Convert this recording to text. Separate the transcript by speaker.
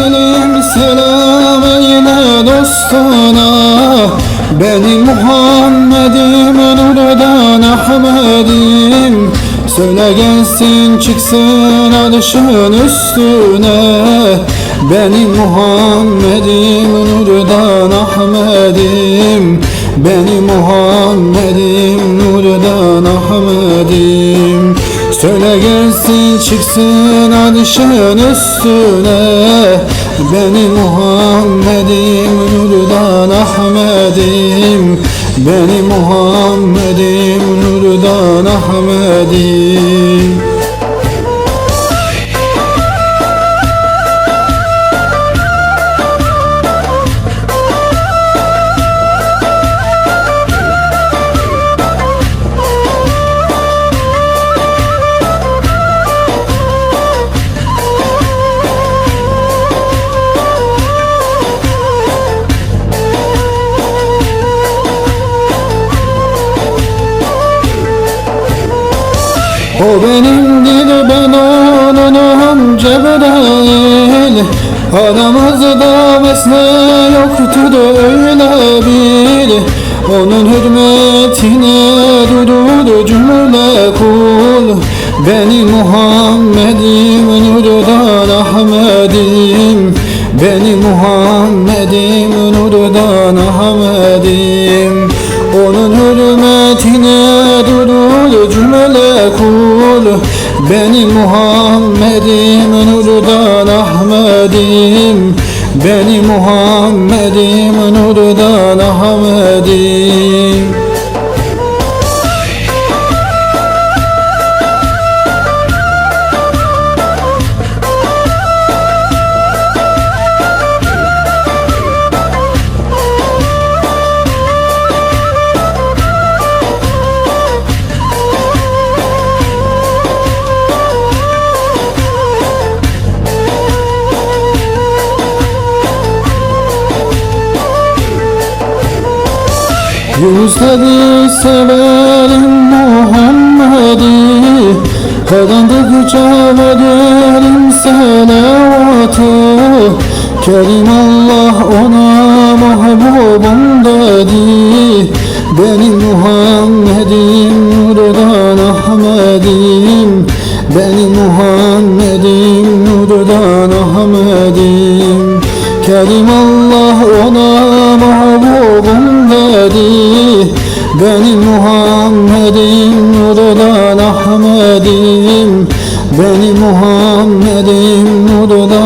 Speaker 1: Cebrail'im selam eyle dostuna. Benim Muhammed'im nurdan Ahmet'im. Söyle gelsin çıksın alışın üstüne. Benim Muhammed'im nurdan Ahmet'im. Benim Muhammed'im nurdan Ahmet'im Söyle gelsin çıksın alışın üstüne. Benim Muhammed'im nurdan Ahmet'im. Benim Muhammed'im nurdan Ahmet'im O benimdir ben onunum Cebrail Aramızda mesne yoktu da öyle bil. Onun hürmetine durur cümle kul. Benim Muhammed'im nurdan Ahmet'im Benim Muhammed'im nurdan Ahmet'im onun hürmetine durur cümle kul Benim Muhammed'im nurdan Ahmet'im. Benim Muhammed'im nurdan Ahmet'im Yüzleri severim Muhammed'i. Kazandıkça veririm selavatı. Kerim Allah ona mahbubum dedi. Benim Muhammed'im nurdan Ahmet'im Benim Muhammed'im nurdan Ahmet'im Kerim Allah ona mahbubum dedi Benim Muhammed'im nurdan Ahmet'im Benim Muhammed'im nurdan